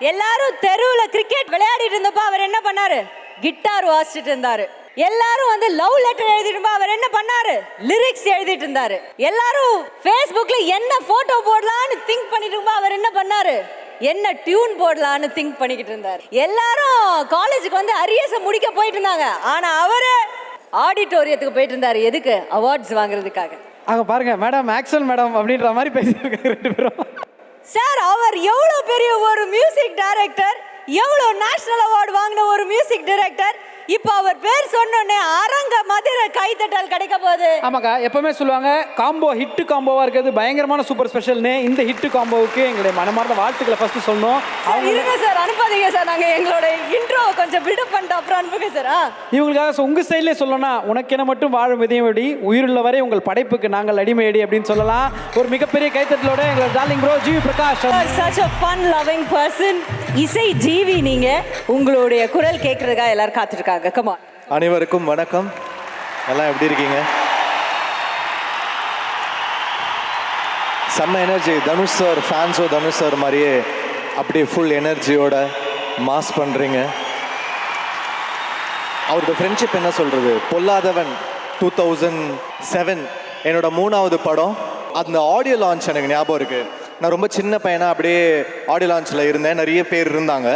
எல்லாரும் தெருவுல கிரிக்கெட் விளையாடிட்டு இருந்தப்ப அவர் என்ன பண்ணாரு? கிட்டார் வாசிச்சுட்டு இருந்தாரு. எல்லாரும் வந்து லவ் லெட்டர் எழுதிட்டு இருந்தப்ப அவர் என்ன பண்ணாரு? லிரிக்ஸ் எழுதிட்டு இருந்தாரு. எல்லாரும் ஃபேஸ்புக்ல என்ன போட்டோ போடலாம்னு திங்க் பண்ணிட்டு இருந்தப்ப அவர் என்ன பண்ணாரு? என்ன டியூன் போடலாம்னு திங்க் பண்ணிக்கிட்டு இருந்தார். எல்லாரும் காலேஜுக்கு வந்து அரியஸை முடிக்க போயிட்டு இருந்தாங்க. ஆனா அவரு ஆடிட்டோரியத்துக்கு போயிட்டு இருந்தாரு. எதுக்கு? அவார்ட்ஸ் வாங்குறதுக்காக. அங்க பாருங்க மேடம் ஆக்சல் மேடம் அப்படின்ற மாதிரி பேசியிருக்காங்க ரெண்டு பேரும். சார் அவர் எவ்வளோ பெரிய ஒரு மியூசிக் டைரக்டர் எவ்வளோ நேஷனல் அவார்டு வாங்கின ஒரு மியூசிக் டைரக்டர் இப்போ அவர் பேர் சொன்னோடனே அரங்க மதுரை கைத்தட்டல் கிடைக்க போகுது. ஆமாக்கா எப்பவுமே சொல்லுவாங்க காம்போ ஹிட் காம்போவா இருக்கிறது பயங்கரமான சூப்பர் ஸ்பெஷல்னு. இந்த ஹிட் காம்போவுக்கு எங்களுடைய மனமார்ந்த வாழ்த்துக்களை ஃபர்ஸ்ட் சொன்னோம் சார் இருங்க சார் அனுப்பாதீங்க சார். நாங்கள் எங்களோட இன்ட்ரோ கொஞ்சம் பில்டப் பண்ணிட்டு அப்புறம் அனுப்புங்க சார் இவங்களுக்காக உங்க ஸ்டைல்லே சொல்லணும்னா உனக்கென மட்டும் வாழும் இதயமடி உயிருள்ள வரை உங்கள் படைப்புக்கு நாங்கள் அடிமையடி அப்படின்னு சொல்லலாம். ஒரு மிகப்பெரிய கைத்தட்டலோட எங்களோட darling bro GV Prakash. Such a fun loving person இசை ஜீவி நீங்க உங்களுடைய குரல் கேட்கறதுக்காக எல்லாரும் காத்துருக்காங்க. கமா அனைவருக்கும் வணக்கம். எல்லாம் எப்படி இருக்கீங்க? செம்ம எனர்ஜி தனுஷ் சார் ஃபேன்ஸோ தனுஷ் சார் மாதிரியே அப்படியே ஃபுல் எனர்ஜியோட மாஸ் பண்ணுறீங்க அவரோட ஃப்ரெண்ட்ஷிப் என்ன சொல்கிறது பொல்லாதவன் டூ தௌசண்ட் செவன் என்னோட மூணாவது படம். அந்த ஆடியோ லான்ச் எனக்கு ஞாபகம் இருக்குது நான் ரொம்ப சின்ன பையனாக அப்படியே ஆடியோ லான்ச்சில் இருந்தேன். நிறைய பேர் இருந்தாங்க.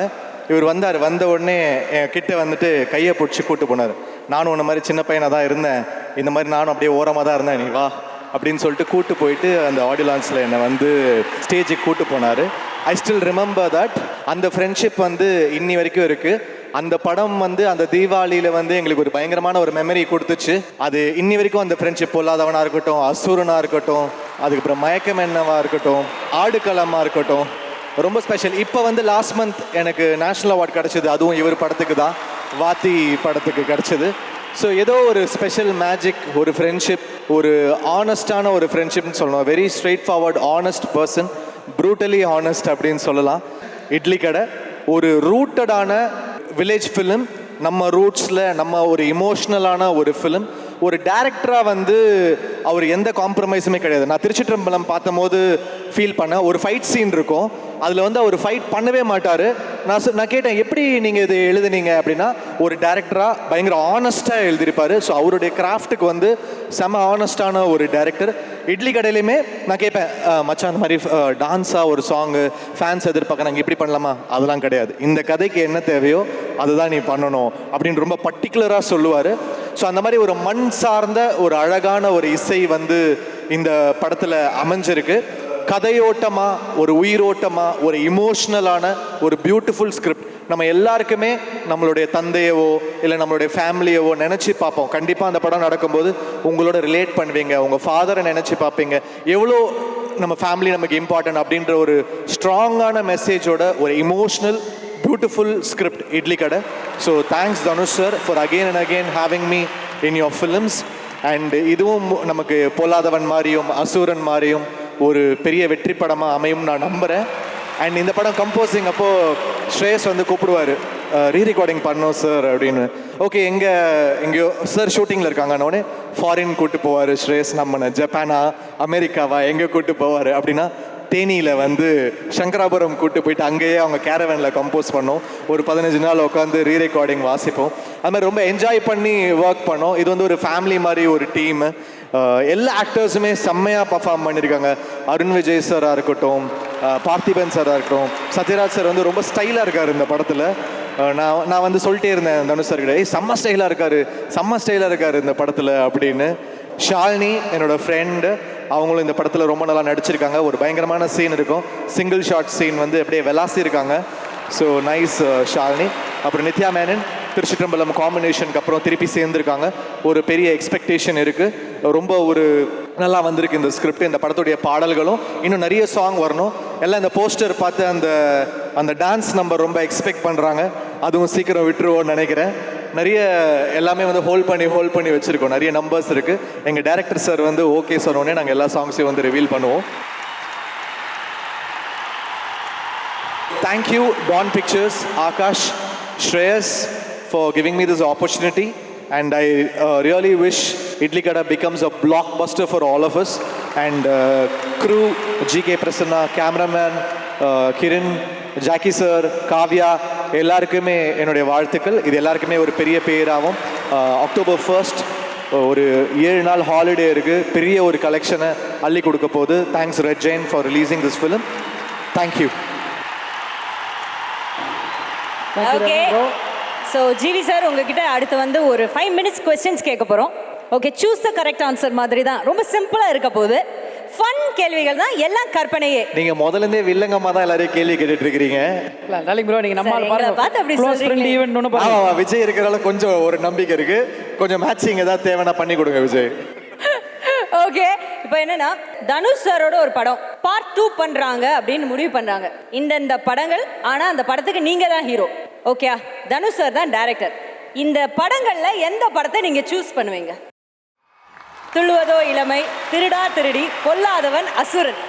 இவர் வந்தார். வந்த உடனே என் கிட்டே வந்துட்டு கையை பிடிச்சி கூட்டு போனார். நானும் உன்ன மாதிரி சின்ன பையனாக தான் இருந்தேன். இந்த மாதிரி நானும் அப்படியே ஓரமாக தான் இருந்தேன். நீ வா அப்படின்னு சொல்லிட்டு கூட்டு போயிட்டு அந்த ஆடியோ லான்ச்சில் என்னை வந்து ஸ்டேஜுக்கு கூட்டு போனார். ஐ ஸ்டில் ரிமெம்பர் தட் அந்த ஃப்ரெண்ட்ஷிப் வந்து இன்னி வரைக்கும் இருக்குது அந்த படம் வந்து அந்த தீபாவளியில வந்து எங்களுக்கு ஒரு பயங்கரமான ஒரு மெமரி கொடுத்துச்சு. அது இன்னி வரைக்கும் அந்த ஃப்ரெண்ட்ஷிப் பொல்லாதவனா இருக்கட்டும் அசூரனா இருக்கட்டும் அதுக்கப்புறம் மயக்கம் என்னவா இருக்கட்டும் ஆடுகளமா இருக்கட்டும் ரொம்ப ஸ்பெஷல் இப்போ வந்து லாஸ்ட் மந்த் எனக்கு நேஷனல் அவார்ட் கிடச்சிது. அதுவும் இவர் படத்துக்கு தான். வாத்தி படத்துக்கு கிடச்சிது. ஸோ ஏதோ ஒரு ஸ்பெஷல் மேஜிக் ஒரு ஃப்ரெண்ட்ஷிப் ஒரு ஆனஸ்டான ஒரு ஃப்ரெண்ட்ஷிப்னு சொல்லணும் very straightforward honest person brutally honest அப்படின்னு சொல்லலாம். இட்லி கடை. ஒரு ரூட்டடான வில்லேஜ் ஃபிலிம் நம்ம ரூட்ஸில் நம்ம ஒரு இமோஷ்னலான ஒரு ஃபிலிம் ஒரு டேரக்டராக வந்து அவர் எந்த காம்ப்ரமைஸுமே கிடையாது. நான் திருச்சிற்றம்பலம் பார்த்தபோது ஃபீல் பண்ணேன். ஒரு ஃபைட் சீன் இருக்கும். அதில் வந்து அவர் ஃபைட் பண்ணவே மாட்டார். நான் சொ- நான் கேட்டேன் எப்படி நீங்கள் இது எழுதுனீங்க? அப்படின்னா ஒரு டேரக்டராக பயங்கர ஆனஸ்ட்டாக எழுதியிருப்பார். ஸோ அவருடைய கிராஃப்ட்டுக்கு வந்து செம ஆனஸ்டான ஒரு டேரக்டர் இட்லி கடையிலையுமே நான் கேட்பேன் மச்சான் அந்த மாதிரி டான்ஸாக ஒரு சாங்கு ஃபேன்ஸ் எதிர்பார்க்குறாங்க இப்படி பண்ணலாமா? அதெல்லாம் கிடையாது. இந்த கதைக்கு என்ன தேவையோ அதுதான் நீ பண்ணணும் அப்படின்னு ரொம்ப பர்டிகுலராக சொல்லுவார். ஸோ அந்த மாதிரி ஒரு மண் சார்ந்த ஒரு அழகான ஒரு இசை வந்து இந்த படத்தில் அமைஞ்சிருக்கு. கதையோட்டமாக ஒரு உயிரோட்டமாக ஒரு இமோஷ்னலான ஒரு பியூட்டிஃபுல் ஸ்கிரிப்ட் நம்ம எல்லாருக்குமே நம்மளுடைய தந்தையவோ இல்லை நம்மளுடைய ஃபேமிலியவோ நினச்சி பார்ப்போம். கண்டிப்பாக அந்த படம் நடக்கும்போது உங்களோட ரிலேட் பண்ணுவீங்க. உங்கள் ஃபாதரை நினச்சி பார்ப்பீங்க. எவ்வளோ நம்ம ஃபேமிலி நமக்கு இம்பார்ட்டன்ட் அப்படின்ற ஒரு ஸ்ட்ராங்கான மெசேஜோட ஒரு emotional beautiful script Idli Kadai. So thanks Dhanush sir for again and again having me in your films and இதுவும் நமக்கு பொல்லாதவன் மாதிரியும் அசூரன் மாதிரியும் ஒரு பெரிய வெற்றி படமாக அமையும் நான் நம்புகிறேன் அண்ட் இந்த படம் கம்போசிங் அப்போது ஸ்ரேயஸ் வந்து கூப்பிடுவார் ரீ ரெக்கார்டிங் பண்ணோம் சார் அப்படின்னு. ஓகே எங்கே எங்கேயோ சார் ஷூட்டிங்கில் இருக்காங்கன்னொடனே ஃபாரின் கூப்பிட்டு போவார் ஸ்ரேயஸ் நம்மனை. ஜப்பானா அமெரிக்காவா? எங்கே கூட்டு போவார்? அப்படின்னா தேனியில் வந்து சங்கராபுரம் கூட்டு போயிட்டு அங்கேயே அவங்க கேரவனில் கம்போஸ் பண்ணோம். ஒரு பதினஞ்சு நாள் உட்காந்து ரீ ரெக்கார்டிங் வாசிப்போம். அது மாதிரி ரொம்ப என்ஜாய் பண்ணி ஒர்க் பண்ணோம். இது வந்து ஒரு ஃபேமிலி மாதிரி ஒரு டீமு எல்லா ஆக்டர்ஸுமே செம்மையாக பர்ஃபார்ம் பண்ணியிருக்காங்க அருண் விஜய் சாராக இருக்கட்டும் பார்த்திபன் சாராக இருக்கட்டும் சத்யராஜ் சார் வந்து ரொம்ப ஸ்டைலாக இருக்கார் இந்த படத்தில். நான் நான் வந்து சொல்லிட்டே இருந்தேன் தனுஷ் சார் கிட்ட "ஏய், செம்ம ஸ்டைலாக இருக்கார் செம்ம ஸ்டைலாக இருக்கார் இந்த படத்தில் அப்படின்னு. ஷாலினி என்னோட ஃப்ரெண்டு அவங்களும் இந்த படத்தில் ரொம்ப நல்லா நடிச்சிருக்காங்க. ஒரு பயங்கரமான சீன் இருக்கும். சிங்கிள் ஷாட் சீன் வந்து அப்படியே வெலாசி இருக்காங்க ஸோ நைஸ் ஷாலினி. அப்புறம் நித்யா மேனன் திருச்சிற்றம்பலம் காம்பினேஷனுக்கு அப்புறம் திருப்பி சேர்ந்துருக்காங்க. ஒரு பெரிய எக்ஸ்பெக்டேஷன் இருக்குது ரொம்ப ஒரு நல்லா வந்திருக்கு இந்த ஸ்கிரிப்ட் இந்த படத்துடைய பாடல்களும். இன்னும் நிறைய சாங் வரணும். எல்லாம் இந்த போஸ்டர் பார்த்து அந்த அந்த டான்ஸ் நம்பர் ரொம்ப எக்ஸ்பெக்ட் பண்ணுறாங்க அதுவும் சீக்கிரம் விட்டுருவோம்னு நினைக்கிறேன். நிறைய எல்லாமே வந்து ஹோல்ட் பண்ணி ஹோல்ட் பண்ணி வச்சுருக்கோம். நிறைய நம்பர்ஸ் இருக்குது எங்கள் டேரக்டர் சார் வந்து ஓகே சொன்னோடனே நாங்கள் எல்லா சாங்ஸையும் வந்து ரிவீல் பண்ணுவோம். Thank you Dawn pictures Aakash Shreyas for giving me this opportunity. And I uh, really wish Idli Kada becomes a blockbuster for all of us. And uh, crew, GK Prasanna, cameraman, ah, Kiran Jacky sir Kavya எல்லாருக்குமே என்னுடைய வாழ்த்துக்கள் இது எல்லாருக்குமே ஒரு பெரிய பேராகும் அஹ், October first ஒரு ஏழு நாள் ஹாலிடே இருக்குது பெரிய ஒரு கலெக்ஷனை அள்ளி கொடுக்க போகுது thanks Red Giant for releasing this film thank you okay so GV sir உங்ககிட்ட அடுத்து வந்து ஒரு ஃபைவ் மினிட்ஸ் கொஸ்டின்ஸ் கேட்க போகிறோம் okay choose the correct answer மாதிரி தான். ரொம்ப சிம்பிளாக இருக்க போகுது. ஃபன் கேள்விகள் தான் எல்லாம் கற்பனையே. நீங்கள் முதலேருந்தே வில்லங்கமாக தான் எல்லாரையும் கேள்வி கேட்டுட்டு இருக்கிறீங்க டார்லிங் ப்ரோ நீங்க நம்ம பார்த்து அப்படி க்ளோஸ் ஃப்ரெண்ட். ஈவென்ட் ஒன்று ஆமா ஆமா, விஜய் இருக்கிறதால கொஞ்சம் ஒரு நம்பிக்கை இருக்கு. கொஞ்சம் மேட்சிங் ஏதாவது தேவைன்னா பண்ணி கொடுங்க விஜய். ஓகே இப்போ என்னன்னா தனுஷ் சாரோட ஒரு படம் பார்ட் டூ பண்றாங்க அப்படின்னு முடிவு பண்றாங்க. இந்தந்த படங்கள் ஆனா அந்த படத்துக்கு நீங்க தான் ஹீரோ ஓகே தனுஷ் சார் தான் டைரக்டர் இந்த படங்கள்ல எந்த படத்தை நீங்க சூஸ் பண்ணுவீங்க? துள்ளுவதோ இளமை திருடா திருடி பொல்லாதவன் அசுரன்.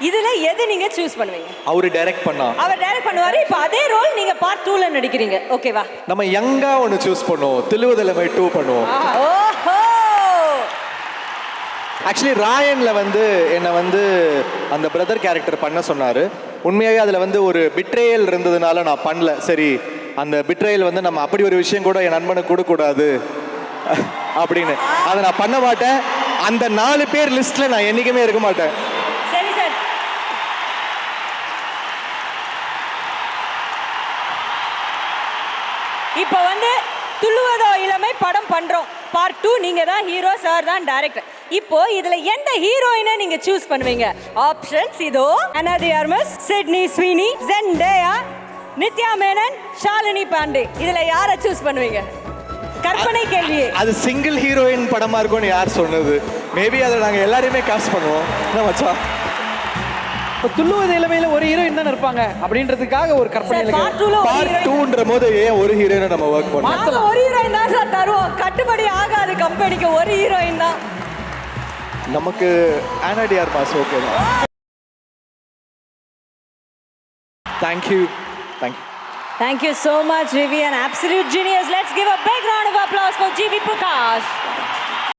இதுல எது நீங்க சூஸ் பண்ணுவீங்க? அவரு டைரக்ட் பண்ணா. அவர் டைரக்ட் பண்ணுவாரு. இப்போ அதே ரோல் நீங்க பார்ட் டூல நடிக்கிறீங்க. ஓகேவா நம்ம யங்கா ஒன்று சூஸ் பண்ணுவோம். தில்லுவதலைமை டூ பண்ணுவோம். ஓஹோ! ஆக்சுவலி ராயன்ல வந்து என்னை வந்து அந்த பிரதர் கேரக்டர் பண்ண சொன்னாரு. உண்மையாகவே அதில் வந்து ஒரு பிட்ரேயல் இருந்ததுனால நான் பண்ணல. சரி அந்த பிட்ரேயல் வந்து நம்ம அப்படி ஒரு விஷயம் கூட என் நண்பனுக்கு கொடுக்கக்கூடாது அப்படின்னு. அதை நான் பண்ண மாட்டேன். அந்த நாலு பேர் லிஸ்ட்ல நான் என்னைக்குமே இருக்க மாட்டேன். சரி சார். இப்போ வந்து துள்ளுவதோ இளமை படம் பண்றோம். பார்ட் டூ நீங்க தான் ஹீரோ சார் தான் டைரக்டர் இப்போ இதுல எந்த ஹீரோயினை நீங்க சூஸ் பண்ணுவீங்க? ஆப்ஷன்ஸ் இதோ Ana de Armas Sydney Sweeney Zendaya Nithya Menen Shalini Pandey இதுல யாரை சூஸ் பண்ணுவீங்க? கற்பனை கேள்வியே அது சிங்கிள் ஹீரோயின் படமா இருக்கும்னு யார் சொன்னது? மேபி அதை நாங்கள் எல்லாரையுமே காஸ்ட் பண்ணுவோம். என்ன மச்சான் இப்போ துள்ளுவது இளமையில ஒரு ஹீரோயின் தான் இருப்பாங்க. அப்படின்றதுக்காக ஒரு கற்பனை பார்ட் டூன்ற போது ஏன் ஒரு ஹீரோயினை நம்ம ஒர்க் பண்ணோம்? நாங்க ஒரு ஹீரோயின் தான் சார் தருவோம். கட்டுப்படி ஆகாது கம்பெனிக்கு. ஒரு ஹீரோயின் தான். நமக்கு ஆனாடிஆர் மாஸ் ஓகே தான் thank you thank you Thank you so much, Vivi, an absolute genius. Let's give a big round of applause for GV Prakash.